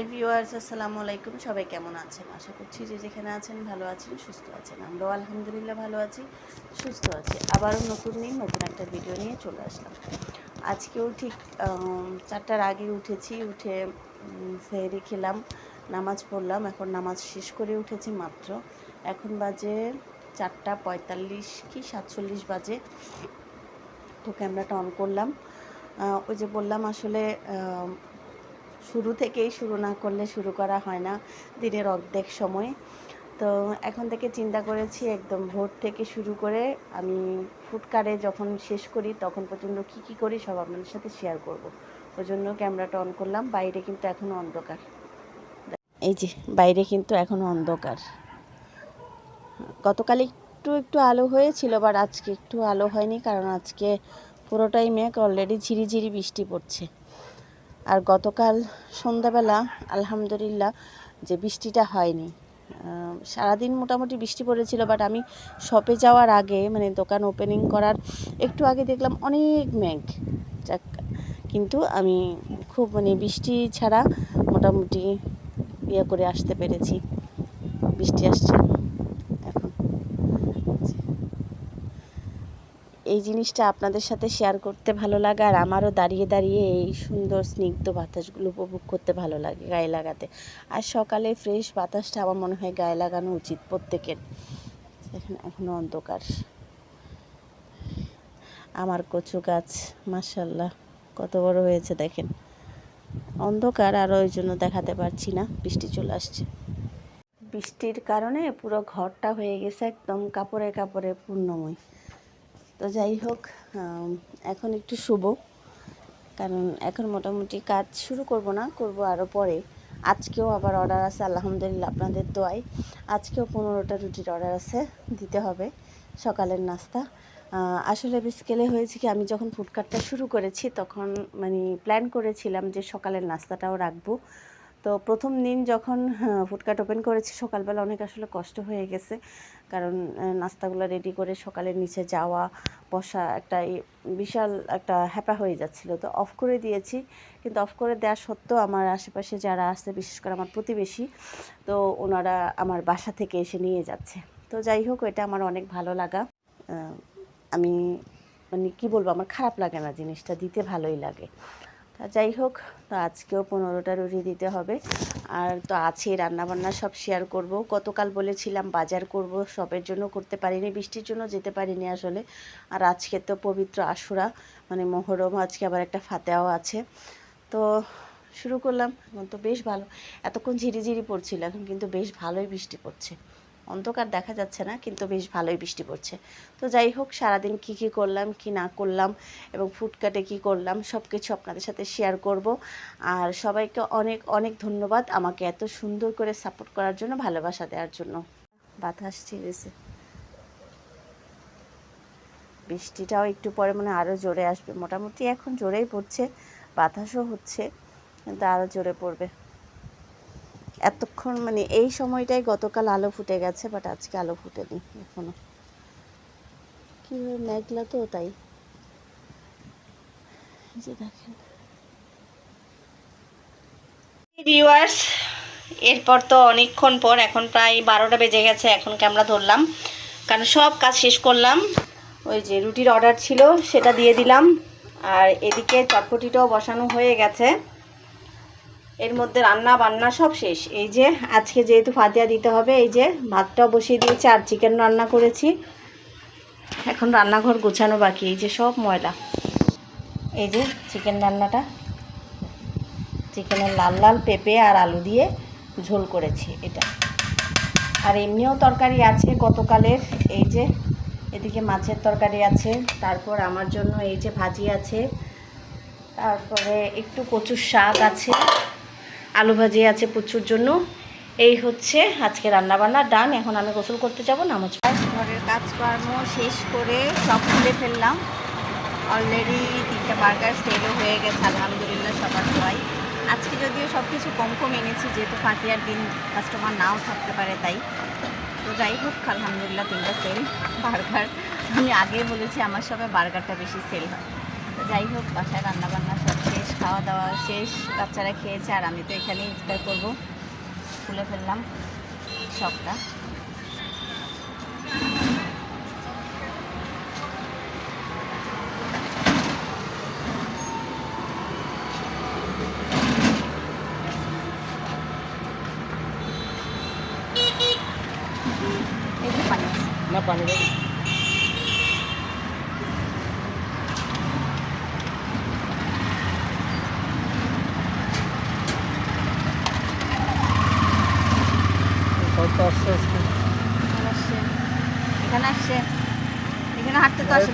Hi viewers, আসসালামু আলাইকুম। সবাই কেমন আছেন? আশা করছি যে যেখানে আছেন ভালো আছেন, সুস্থ আছেন। আমরাও আলহামদুলিল্লাহ ভালো আছি, সুস্থ আছি। আবারও নতুন দিন, নতুন একটা ভিডিও নিয়ে চলে আসলাম। আজকেও ঠিক চারটার আগে উঠেছি, উঠে ফেরি খেলাম, নামাজ পড়লাম। এখন নামাজ শেষ করে উঠেছি মাত্র। এখন বাজে চারটা পঁয়তাল্লিশ কি সাতচল্লিশ বাজে। তো ক্যামেরাটা অন করলাম। ওই যে বললাম আসলে শুরু থেকেই শুরু না করলে শুরু করা হয় না, দিনের অর্ধেক সময়। তো এখন থেকে চিন্তা করেছি একদম ভোর থেকে শুরু করে আমি ফুটকারে যখন শেষ করি তখন পর্যন্ত কী কী করি সব আপনাদের সাথে শেয়ার করব। ওই জন্য ক্যামেরাটা অন করলাম, বাইরে কিন্তু এখনও অন্ধকার। এই যে, বাইরে কিন্তু এখনও অন্ধকার। গতকাল একটু একটু আলো হয়েছিল বাট আজকে একটু আলো হয়নি, কারণ আজকে পুরোটাই মেঘ অলরেডি ঝিরিঝিরি বৃষ্টি পড়ছে। আর গতকাল সন্ধ্যাবেলা, আলহামদুলিল্লাহ, যে বৃষ্টিটা হয়নি। সারাদিন মোটামুটি বৃষ্টি পড়েছিল বাট আমি শপে যাওয়ার আগে মানে দোকান ওপেনিং করার একটু আগে দেখলাম অনেক মেঘ। যাক, কিন্তু আমি খুব মানে বৃষ্টি ছাড়া মোটামুটি ইয়ে করে আসতে পেরেছি। বৃষ্টি আসছে এখন এই জিনিসটা আপনাদের সাথে শেয়ার করতে ভালো লাগে আর আমারও দাঁড়িয়ে দাঁড়িয়ে এই সুন্দর স্নিগ্ধ বাতাসগুলো উপভোগ করতে ভালো লাগে গায়ে লাগাতে। আর সকালে ফ্রেশ বাতাসটা আমার মনে হয় গায়ে লাগানো উচিত প্রত্যেকের। এখন এখনও অন্ধকার। আমার কচু গাছ মাসাল্লাহ কত বড় হয়েছে, দেখেন। অন্ধকার আর ওই জন্য দেখাতে পারছি না, বৃষ্টি চলে আসছে। বৃষ্টির কারণে পুরো ঘরটা হয়ে গেছে একদম কাপড়ে কাপড়ে পূর্ণময়। তো যাই হোক এখন একটু শুভ কারণ এখন মোটামুটি কাজ শুরু করব না, করব আরও পরে। আজকেও আবার অর্ডার আছে, আলহামদুলিল্লাহ আপনাদের দোয়ায়। আজকেও পনেরোটা রুটির অর্ডার আছে, দিতে হবে সকালের নাস্তা। আসলে বেসিক্যালি হয়েছে কি, আমি যখন ফুডকার্টটা শুরু করেছি, তখন মানে প্ল্যান করেছিলাম যে সকালের নাস্তাটাও রাখব। তো প্রথম দিন যখন ফুডকার্ট ওপেন করেছি, সকালবেলা অনেক আসলে কষ্ট হয়ে গেছে। কারণ নাস্তাগুলো রেডি করে সকালের নিচে যাওয়া, বসা একটা বিশাল একটা হ্যাপা হয়ে যাচ্ছিল। তো অফ করে দিয়েছি, কিন্তু অফ করে দেওয়া সত্ত্বেও আমার আশেপাশে যারা আসছে বিশেষ করে আমার প্রতিবেশী, তো ওনারা আমার বাসা থেকে এসে নিয়ে যাচ্ছে। তো যাই হোক, এটা আমার অনেক ভালো লাগা। আমি মানে কি বলব, আমার খারাপ লাগে না জিনিসটা, দিতে ভালোই লাগে। যাই হোক, তো আজকেও পনেরোটা রুটি দিতে হবে। আর তো আছে, রান্নাবান্না সব শেয়ার করব। গতকাল বলেছিলাম বাজার করব, সবের জন্য করতে পারিনি, বৃষ্টির জন্য যেতে পারিনি আসলে। আর আজকে তো পবিত্র আশুরা মানে মহরম, আজকে আবার একটা ফাতেহাও আছে। তো শুরু করলাম, এখন তো বেশ ভালো। এতক্ষণ ঝিরিঝিরি পড়ছিল, এখন কিন্তু বেশ ভালোই বৃষ্টি পড়ছে। অন্ধকার দেখা যাচ্ছে না, কিন্তু বেশ ভালোই বৃষ্টি পড়ছে। তো যাই হোক, সারাদিন কি কি করলাম, কি না করলাম এবং ফুটকাটে কি করলাম সব কিছু আপনাদের সাথে শেয়ার করব। আর সবাইকে অনেক অনেক ধন্যবাদ আমাকে এত সুন্দর করে সাপোর্ট করার জন্য, ভালোবাসা দেওয়ার জন্য। বাতাস ছিঁড়েছে। বৃষ্টিটাও একটু পরে মানে আরও জোরে আসবে। মোটামুটি এখন জোরেই পড়ছে, বাতাসও হচ্ছে, কিন্তু আরও জোরে পড়বে। এতক্ষণ মানে এই সময়টাই গতকাল আলো ফুটে গেছে বাট আজকে আলো ফুটেনি এখনও। কীভাবে মেঘলা তো তাই। যে ভিউয়ার্স এরপর তো অনেকক্ষণ পর এখন প্রায় বারোটা বেজে গেছে এখন ক্যামেরা ধরলাম। কারণ সব কাজ শেষ করলাম। ওই যে রুটির অর্ডার ছিল, সেটা দিয়ে দিলাম। আর এদিকে চটপটিটাও বসানো হয়ে গেছে। এর মধ্যে রান্না বান্না সব শেষ। এই যে, আজকে যেহেতু ফাতিয়া দিতে হবে, এই যে ভাতটাও বসিয়ে দিয়েছি আর চিকেন রান্না করেছি। এখন রান্নাঘর গোছানো বাকি, এই যে সব ময়লা। এই যে চিকেন রান্নাটা। চিকেনের লাল লাল পেঁপে আর আলু দিয়ে ঝোল করেছি এটা। আর এমনিও তরকারি আছে গতকালের, এই যে এদিকে মাছের তরকারি আছে, তারপর আমার জন্য এই যে ভাজি আছে, তারপরে একটু কচুর শাক আছে। আলু ভাজি আছে প্রচুর জন্য। এই হচ্ছে আজকে রান্নাবান্না। ডান, এখন আমি গোসল করতে যাব, নামাজ ঘরের কাজকর্ম শেষ করে সব খুলে ফেললাম। অলরেডি তিনটা বার্গার সেলও হয়ে গেছে, আলহামদুলিল্লাহ সবার সবাই। আজকে যদিও সব কিছু কম কম এনেছি, যেহেতু ফাঁকিয়ার দিন কাস্টমার নাও থাকতে পারে তাই। তো যাই হোক, আলহামদুলিল্লাহ তিনটা সেল বার্গার আমি আগেই বলেছি, আমার সবে বার্গারটা বেশি সেল হয়। তো যাই হোক, বাসায় রান্নাবান্না খাওয়া দাওয়া শেষ, বাচ্চারা খেয়েছে আর আমি তো এখানেই ইফতার করব। খুলে ফেললাম সবটা। না, পানি দেবে সব তো আসছে এখানে আসছে। এখানে হাঁটতে তো আসে